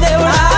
દેવડા